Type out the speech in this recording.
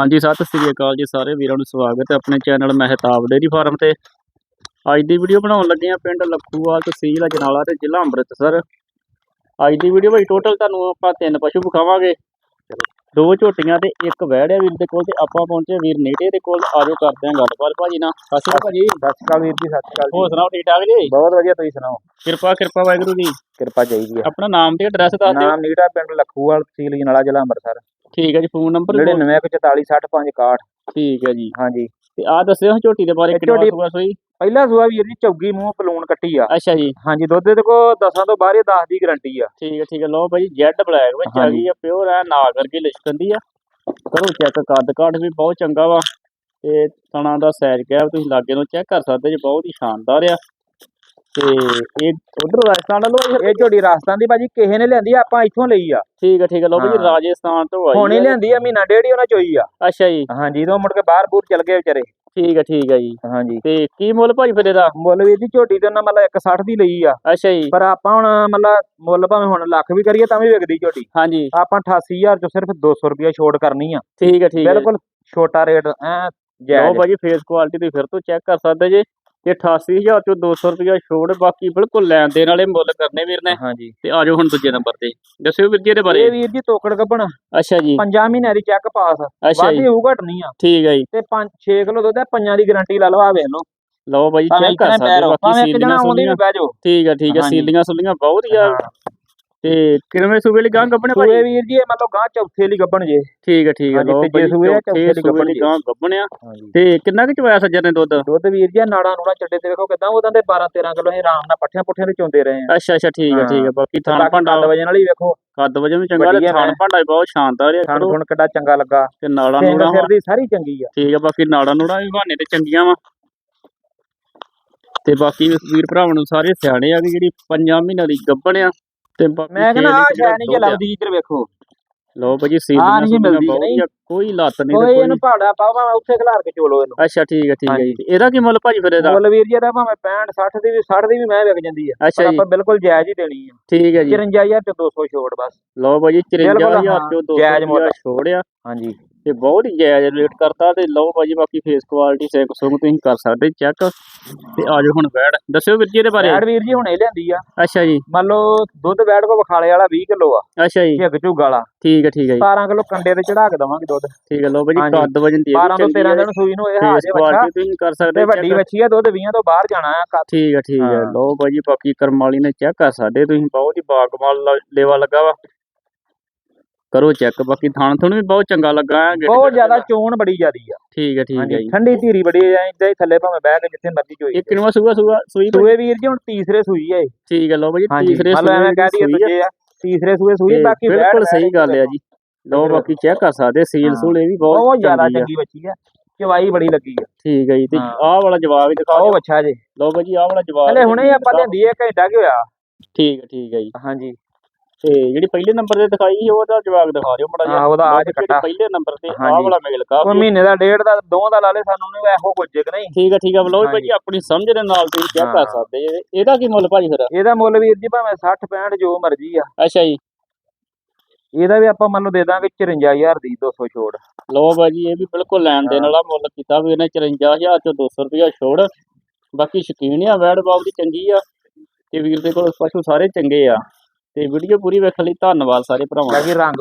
ਹਾਂਜੀ, ਸਤਿ ਸ੍ਰੀ ਅਕਾਲ ਜੀ ਸਾਰੇ ਵੀਰਾਂ ਨੂੰ ਸਵਾਗਤ ਹੈ ਆਪਣੇ ਚੈਨਲ ਮਹਿਤਾਬ ਡੇਰੀ ਫਾਰਮ ਤੇ। ਅੱਜ ਦੀ ਵੀਡੀਓ ਬਣਾਉਣ ਲੱਗੇ ਆ ਪਿੰਡ ਲੱਖੂਵਾਲ ਤਹਿਸੀਲ ਅਜਨਾਲਾ ਤੇ ਜ਼ਿਲ੍ਹਾ ਅੰਮ੍ਰਿਤਸਰ। ਅੱਜ ਦੀ ਵੀਡੀਓ ਵਿੱਚ ਟੋਟਲ ਤੁਹਾਨੂੰ ਆਪਾਂ ਤਿੰਨ ਪਸ਼ੂ ਵਿਖਾਵਾਂਗੇ। ਦੋ ਝੋਟੀਆਂ ਤੇ ਇੱਕ ਵਹਿੜ ਹੈ ਵੀਰ ਦੇ ਕੋਲ ਤੇ ਆਪਾਂ ਪਹੁੰਚੇ ਵੀਰ ਨੇੜੇ ਦੇ ਕੋਲ। ਆਜੋ ਕਰਦੇ ਆਂ ਗੱਲਬਾਤ ਭਾਜੀ ਨਾਲ। ਸਤਿ ਸ੍ਰੀ ਅਕਾਲ ਭਾਜੀ। ਸਤਿ ਸ਼੍ਰੀ ਅਕਾਲ ਵੀਰ ਜੀ ਸਤਿ ਸ਼੍ਰੀ ਅਕਾਲ ਹੋਰ ਸੁਣਾਓ ਠੀਕ ਠਾਕ ਜੀ? ਬਹੁਤ ਵਧੀਆ ਤੁਸੀਂ ਸੁਣਾਓ? ਕਿਰਪਾ ਕਿਰਪਾ ਵਾਹਿਗੁਰੂ ਦੀ ਕਿਰਪਾ ਚਾਹੀਦੀ ਹੈ ਆਪਣਾ ਨਾਮ ਤੇ ਐਡਰੈਸ ਦੱਸ ਦਿਓ। ਨਾਮ ਨੀੜਾ ਪਿੰਡ ਲਖੂਵਾਲ ਤਹਿਸੀਲ ਜਨਾਲਾ ਜ਼ਿਲ੍ਹਾ ਅੰਮ੍ਰਿਤਸਰ। ਠੀਕ ਹੈ ਜੀ ਫੋਨ ਨੰਬਰ 9944606561 ਠੀਕ ਹੈ ਜੀ। ਹਾਂਜੀ। ਤੇ ਆ ਦੱਸਿਓ ਝੋਟੀ ਦੇ ਬਾਰੇ ਕਿੰਨਾ ਸੂਆ ਸੋਈ? ਪਹਿਲਾ ਸੂਆ ਵੀਰ ਜੀ ਚੌਗੀ ਮੂੰਹ ਪਲੂਣ ਕੱਟੀ ਆ। ਅੱਛਾ ਜੀ। ਹਾਂਜੀ ਦੁੱਧ ਦੇ ਕੋ 10 ਤੋਂ ਬਾਹਰ 10 ਦੀ ਗਾਰੰਟੀ ਆ। ਠੀਕ ਹੈ ਠੀਕ ਹੈ। ਲਓ ਭਾਈ ਜੈਡ ਬਲੈਕ ਵਿੱਚ ਆ। ਗਈ ਆ ਪਿਓਰ ਆ ਨਾ ਕਰਕੇ ਲਿਸ਼ਕੰਦੀ ਆ। ਕਰੋ ਚੈੱਕ ਕੱਦ ਕਾਠ ਵੀ ਬਹੁਤ ਚੰਗਾ ਵਾ। ਤੇ ਤਣਾ ਦਾ ਸਾਈਜ਼ ਕਿਹਾ ਤੁਸੀਂ ਲਾਗੇ ਨੂੰ ਚੈੱਕ ਕਰ ਸਕਦੇ ਜੀ ਬਹੁਤ ਹੀ ਸ਼ਾਨਦਾਰ ਆ। ਤੇ ਇਹ ਉਧਰ ਰਾਜਸਥਾਨ ਵੱਲੋਂ ਇਹ ਝੋੜੀ ਰਾਜਸਥਾਨ ਦੀ ਭਾਜੀ ਕਿਸੇ ਨੇ ਲਿਆਂਦੀ ਆ, ਆਪਾਂ ਇੱਥੋਂ ਲਈ ਆ। ਠੀਕ ਹੈ ਠੀਕ ਲਓ ਭਾਈ ਹਾਂ। ਰਾਜਸਥਾਨ ਤੋਂ ਆਈ ਹੁਣੇ ਆ। ਲਿਆਂਦੀ ਆ ਮਹੀਨਾ ਡੇਢ ਹੀ ਉਹਨਾਂ ਚੋਈ ਆ। ਅੱਛਾ ਜੀ। ਹਾਂਜੀ ਤੋਂ ਮੁੜ ਕੇ ਬਾਹਰ ਬੂਰ ਚਲ ਗਏ ਵਿਚਾਰੇ। ਠੀਕ ਹੈ ਠੀਕ ਹੈ ਜੀ। ਹਾਂਜੀ। ਤੇ ਕੀ ਮੁੱਲ ਭਾਈ ਫਿਰ ਇਹਦਾ? ਮੁੱਲ ਵੀਰ ਜੀ ਝੋਟੀ ਤੇ ਉਹਨਾਂ ਮਤਲਬ 160 ਦੀ ਲਈ ਆ। ਅੱਛਾ ਜੀ। ਪਰ ਆਪਾਂ ਹੁਣ ਮਤਲਬ ਮੁੱਲ ਭਾਵੇਂ ਹੁਣ ਲੱਖ ਵੀ ਕਰੀਏ ਤਾਂ ਵੀ ਵਿਕਦੀ ਝੋਟੀ। ਹਾਂਜੀ। ਆਪਾਂ 88000 ਚੋਂ ਸਿਰਫ 200 ਰੁਪਇਆ ਛੋਟ ਕਰਨੀ ਆ। ਠੀਕ ਹੈ ਠੀਕ ਹੈ ਬਿਲਕੁਲ ਛੋਟਾ ਰੇਟ ਐ ਜਾਇਜ਼। ਭਾਜੀ ਫੇਸ ਕੁਆਲਿਟੀ ਤੁਸੀਂ ਫਿਰ ਤੋਂ ਚੈੱਕ ਕਰ ਸਕਦੇ ਜੇ। ਤੇ 88000 ਚੋਂ 200 ਰੁਪਇਆ ਛੋੜ ਬਾਕੀ ਬਿਲਕੁਲ ਲੈਣ ਦੇਣ ਵਾਲੇ ਮੁੱਲ ਕਰਨੇ ਵੀਰ ਨੇ। ਹਾਂਜੀ। ਤੇ ਆ ਜਾਓ ਹੁਣ ਦੂਜੇ ਨੰਬਰ ਤੇ। ਦੱਸਿਓ ਵੀਰ ਜੀ ਇਹਦੇ ਬਾਰੇ। ਇਹ ਵੀਰ ਜੀ ਤੋਕੜ ਕੱਪਣ ਅੱਛਾ ਜੀ। ਪੰਜਾਂ ਮਹੀਨਿਆਂ ਦੀ ਚੈੱਕ ਪਾਸ। ਅੱਛਾ ਜੀ। ਹੋਊ ਘਟਣੀ ਆ। ਠੀਕ ਹੈ ਜੀ। ਤੇ 5 6 ਕਿਲੋ ਦੁੱਧ ਹੈ ਪੰਜਾਂ ਦੀ ਗਾਰੰਟੀ ਲਾ ਲਓ ਆ ਵੇਖ ਲਓ। ਭਾਵੇਂ ਚੈੱਕ ਕਰ ਸਕਦੇ ਬਾਕੀ ਸੀਲੀਆਂ ਜਾਓ। ਠੀਕ ਹੈ ਠੀਕ ਹੈ ਹਾਂਜੀ। ਸੀਲੀਆਂ ਸੁਲੀਆਂ ਬਹੁਤ ਹੀ ਆ। ਤੇ ਕਿਵੇਂ ਸੂਬੇ ਲਈ ਗਾਂ ਗੱਬਣੇ ਸੂਏ ਭਾਈ? ਵੀਰ ਜੀ ਇਹ ਮਤਲਬ ਗਾਂ ਚੌਥੇ ਲਈ ਗੱਬਣ ਜੇ। ਠੀਕ ਹੈ ਠੀਕ ਹੈ ਹਾਂਜੀ, ਲਓ ਤੀਜੇ ਭਾਈ ਸੂਬੇ ਆ, ਚੌਥੇ ਚੌਥੇ ਲਈ ਸੂਬੇ ਲਈ ਗਾਂ ਗੱਬਣਿਆ ਤੇ ਕਿੰਨਾ ਕੁ ਚਵਾਇਆ ਸੱਜਣ ਨੇ ਦੁੱਧ? ਦੁੱਧ ਵੀਰ ਜੀ ਨਾੜਾ ਨੂੜਾ ਚੱਡੇ ਤੇ ਵੇਖੋ ਕਿਦਾਂ ਉਹਦਾਂ ਦੇ 12 13 ਕਿਲੋ ਅਸੀਂ ਆਰਾਮ ਨਾਲ ਪੱਠਿਆਂ ਪੁੱਠਿਆਂ ਤੇ ਚੋਂਦੇ ਰਹੇ ਆ ਅੱਛਾ ਅੱਛਾ ਠੀਕ ਹੈ। ਠੀਕ ਹੈ ਬਾਕੀ ਥਾਣ ਭਾਂਡਾ ਕੱਦ ਵਜਨ ਵਾਲੀ ਵੇਖੋ। ਕੱਦ ਵਜਨ ਵੀ ਚੰਗਾ ਤੇ ਵਧੀਆ ਥਾਣ ਮੈਂ- ਭਾਂਡਾ ਵੀ ਬਹੁਤ ਸ਼ਾਨਦਾਰ ਹੈ ਕਰੋ ਖੁਣ ਕਿੱਡਾ ਚੰਗਾ ਲੱਗਾ। ਤੇ ਨਾੜਾਂ ਸਿੰਘ ਨੂੜਾਂ ਸਿਰ ਦੀ ਸਾਰੀ ਚੰਗੀ ਆ। ਠੀਕ ਹੈ ਬਾਕੀ ਨਾੜਾਂ ਨੂੜਾਂ ਵੀ ਬਹਾਨੇ ਤੇ ਚੰਗੀਆਂ ਵਾ। ਤੇ ਬਾਕੀ ਵੀਰ ਭਰਾਵਾਂ ਨੂੰ ਸਾਰੇ ਸਿਆਣੇ ਆ ਕਿ ਜਿਹੜੀ ਪੰਜਾਂ ਮਹੀਨਿਆਂ ਦੀ ਗੱਭਣ ਆ। ਤੇ ਬਾਕੀ ਮੈਂ ਕਹਿੰਦਾ ਆ ਸ਼ੈ ਨਹੀਂ ਜੇ। ਲੱਗਦੀ ਇੱਧਰ ਵੇਖੋ। ਲਓ ਭਾਜੀ ਸੁਲੀਆਂ ਮਿਲਦੀ ਬਹੁਤ ਕੋਈ ਲੱਤ ਨਹੀਂ ਕੋਈ ਤੇ ਇਹਨੂੰ ਪਾਓ ਭਾਵੇਂ ਉੱਥੇ ਖਿਲਾਰ ਕੇ ਚੋਲੋ ਇਹਨੂੰ। ਅੱਛਾ ਠੀਕ ਹੈ ਠੀਕ ਹੈ। ਜੀ। ਇਹਦਾ ਕੀ ਮੁੱਲ ਭਾਜੀ ਫਿਰ ਇਹਦਾ? ਮੁੱਲ ਵੀਰ ਜੀ ਇਹਦਾ ਭਾਵੇਂ 65 60 ਦੀ ਵੀ 60 ਦੀ ਵੀ ਮੈਂ ਵਿਕ ਜਾਂਦੀ ਆ। ਅੱਛਾ ਪਰ ਜੀ। ਆਪਾਂ ਬਿਲਕੁਲ ਜਾਇਜ਼ ਹੀ ਦੇਣੀ ਆ। ਠੀਕ ਹੈ ਜੀ। 54000 ਤੇ 200 ਛੋੜ ਬਸ। ਲਓ ਭਾਜੀ ਬਿਲਕੁਲ 54000 ਹਾਂ, ਚੋਂ 200 ਜਾਇਜ਼ ਮੁੱਲ। ਰੁਪਇਆ ਛੋੜਿਆ। ਹਾਂਜੀ। ਤੇ ਬਹੁਤ ਹੀ ਜਾਇਜ਼ ਰੇਟ ਕਰਤਾ ਤੇ ਲਓ ਭਾਜੀ ਬਾਕੀ ਫੇਸ ਕੁਆਲਿਟੀ ਸੇਕ ਸੁੰਗ ਤੁਸੀਂ ਕਰ ਸਕਦੇ ਚੈੱਕ ਤੇ ਆਜੋ ਹੁਣ ਬੈੜ ਦੱਸਿਓ ਵੀਰ ਜੀ ਇਹਦੇ ਬਾਰੇ। ਬੈੜ ਵੀਰ ਜੀ ਹੁਣੇ ਲਿਆਂਦੀ ਆ। ਅੱਛਾ ਜੀ। ਮੰਨ ਲਓ ਦੁੱਧ ਬੈੜ ਕੋ ਵਿਖਾਲੇ ਵਾਲਾ 20 ਕਿਲੋ ਆ ਅੱਛਾ ਜੀ। ਝਿੱਗ ਝੁੱਗ ਵਾਲਾ। ਠੀਕ ਹੈ ਠੀਕ ਹੈ ਜੀ। 17 ਕਿਲੋ ਕੰਡੇ ਤੇ ਚੜਾ ਕੇ ਦਵਾਂਗੇ ਦੁੱਧ। ਠੀਕ ਹੈ ਲਓ ਭਾਜੀ। ਕੱਦ ਵਜਨ ਦੀ 12 ਤੋਂ 13 ਦਿਨ ਸੂਈ ਨੂੰ ਇਹ ਹਾਜੇ ਬੱਚਾ। ਕੁਆਲਿਟੀ ਤੁਸੀਂ ਕਰ ਸਕਦੇ ਤੇ ਵੱਡੀ ਬੱਚੀ ਆ ਦੁੱਧ 20 ਤੋਂ ਬਾਹਰ ਜਾਣਾ ਆ ਠੀਕ ਹੈ ਠੀਕ ਹੈ। ਲਓ ਭਾਜੀ ਬਾਕੀ ਕਰਮ ਵਾਲੀ ਨੇ ਚੈੱਕ ਕਰ ਸਕਦੇ ਤੁਸੀਂ ਬਹੁਤ ਹੀ ਬਾਗਮਾਲ ਲੇਵਾ ਲੱਗਾ ਵਾ। ਕਰੋ ਚੈੱਕ ਬਾਕੀ ਥਣ ਥਣ ਵੀ ਬਹੁਤ ਚੰਗਾ ਲੱਗਾ ਹੈ ਬਹੁਤ ਜ਼ਿਆਦਾ। ਚੋਣ ਬੜੀ ਜ਼ਿਆਦੀ ਆ। ਠੀਕ ਹੈ ਠੀਕ ਹੈ ਜੀ। ਠੰਡੀ ਧੀਰੀ ਬੜੀ ਐ ਇਦਾਂ ਹੀ ਥੱਲੇ ਭਾਵੇਂ ਬਹਿ ਕੇ ਜਿੱਥੇ ਮਰਜ਼ੀ ਚੋਈ ਇਹ ਕਿੰਨਵਾ ਸੂਆ ਸੂਆ ਸੂਈ? ਸੂਏ ਵੀਰ ਜੀ ਹੁਣ ਤੀਸਰੇ ਸੂਈ ਐ ਠੀਕ ਹੈ ਭਾਜੀ ਹਾਂਜੀ ਤੀਸਰੇ ਲਓ ਐਵੇਂ ਕਹਿ ਦਈਏ ਸੂਈ ਆ। ਦੂਜੇ ਆ। ਤੀਸਰੇ ਸੂਏ ਸੂਈ ਬਾਕੀ ਬਿਲਕੁਲ ਸਹੀ ਹੀ ਗੱਲ ਹੈ ਜੀ। ਇੱਧਰ ਬਾਕੀ ਚੈੱਕ ਕਰ ਸਕਦੇ ਸੀਲ ਹਾਂ। ਸੂਲ ਇਹ ਵੀ ਬਹੁਤ ਜ਼ਿਆਦਾ ਚੰਗੀ ਬੱਚੀ ਆ। ਚਵਾਈ ਬੜੀ ਲੱਗੀ ਆ। ਠੀਕ ਹੈ ਜੀ ਤੇ ਹਾਂ। ਆਹ ਵਾਲਾ ਜਵਾਬ ਹੀ ਦਿਖਾ ਉਹ ਬੱਚਾ ਜੇ। ਲਓ ਭਾਜੀ ਆਹ ਵਾਲਾ ਜਵਾਬ ਹਲੇ ਹੁਣੇ ਹੀ ਆਪਾਂ ਲਿਆਂਦੀ ਐ ਘੰਟਾ ਕਿ ਹੋਇਆ। ਠੀਕ ਹੈ ਠੀਕ ਹੈ ਜੀ। ਹਾਂਜੀ। ਤੇ ਜਿਹੜੀ ਪਹਿਲੇ ਨੰਬਰ ਤੇ ਦਿਖਾਈ ਸੀ ਉਹਦਾ ਜਵਾਬ ਦਿਖਾ ਦਿਓ ਮੜਾ ਹਾਂ, ਉਹਦਾ ਚ ਕੱਟਾ। ਪਹਿਲੇ ਨੰਬਰ ਤੇ ਆਹ। ਵਾਲਾ ਮੇਲ ਕਾ ਕੋਈ ਮਹੀਨੇ ਦਾ ਡੇਢ ਦਾ ਦੋ ਦਾ ਲਾ ਲੇ ਸਾਨੂੰ ਨਹੀਂ ਇਹੋ ਕੁਝ ਕਿ ਨਹੀਂ? ਠੀਕ ਹੈ ਠੀਕ ਹੈ ਬਲੋ ਭਾਜੀ। ਆਪਣੀ ਸਮਝ ਦੇ ਨਾਲ ਤੁਸੀਂ ਚੈੱਕ ਕਰ। ਸਕਦੇ ਇਹਦਾ ਕੀ ਮੁੱਲ ਭਾਜੀ ਫਿਰ? ਇਹਦਾ ਮੁੱਲ ਵੀਰ ਜੀ ਭਾਵੇਂ 60 65 ਜੋ ਮਰਜ਼ੀ ਆ। ਅੱਛਾ ਜੀ। ਇਹਦਾ ਵੀ ਆਪਾਂ ਮੰਨ ਲਓ ਦੇ ਦਾਂਗੇ 54000 ਦੀ 200 ਛੋੜ। ਲੋ ਭਾਜੀ ਇਹ ਵੀ ਬਿਲਕੁਲ ਲੈਣ ਦੇਣ। ਵਾਲਾ ਮੁੱਲ ਕੀਤਾ ਵੀ ਇਹਨੇ 54000 ਚੋਂ 200 ਰੁਪਇਆ ਛੋੜ। ਬਾਕੀ ਸ਼ਕੀਨ ਆ ਵੈੜ ਬਾਬ ਦੀ ਚੰਗੀ ਆ। ਤੇ ਵੀਰ ਦੇ ਕੋਲ ਪਸ਼ੂ ਸਾਰੇ ਚੰਗੇ ਆ। ਤੇ ਵੀਡੀਓ ਪੂਰੀ ਵੇਖਣ ਲਈ ਧੰਨਵਾਦ ਸਾਰੇ ਭਰਾਵਾਂ ਦਾ। ਰੰਗ